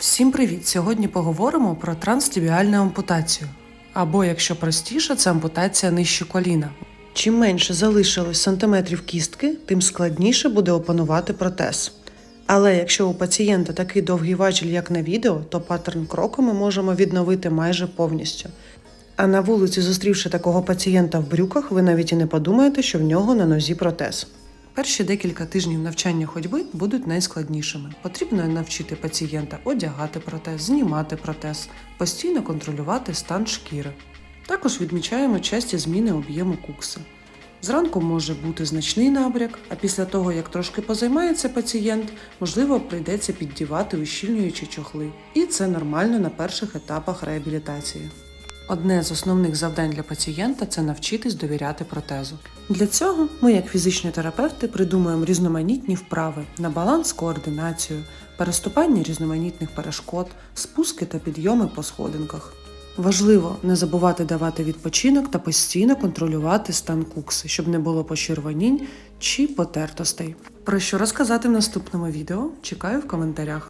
Всім привіт! Сьогодні поговоримо про транстібіальну ампутацію. Або, якщо простіше, це ампутація нижче коліна. Чим менше залишилось сантиметрів кістки, тим складніше буде опанувати протез. Але якщо у пацієнта такий довгий важіль, як на відео, то паттерн кроку ми можемо відновити майже повністю. А на вулиці, зустрівши такого пацієнта в брюках, ви навіть і не подумаєте, що в нього на нозі протез. Перші декілька тижнів навчання ходьби будуть найскладнішими. Потрібно навчити пацієнта одягати протез, знімати протез, постійно контролювати стан шкіри. Також відмічаємо часті зміни об'єму кукси. Зранку може бути значний набряк, а після того, як трошки позаймається пацієнт, можливо, прийдеться піддівати ущільнюючі чохли. І це нормально на перших етапах реабілітації. Одне з основних завдань для пацієнта це навчитись довіряти протезу. Для цього ми, як фізичні терапевти, придумуємо різноманітні вправи на баланс, координацію, переступання різноманітних перешкод, спуски та підйоми по сходинках. Важливо не забувати давати відпочинок та постійно контролювати стан кукси, щоб не було почервонінь чи потертостей. Про що розказати в наступному відео? Чекаю в коментарях.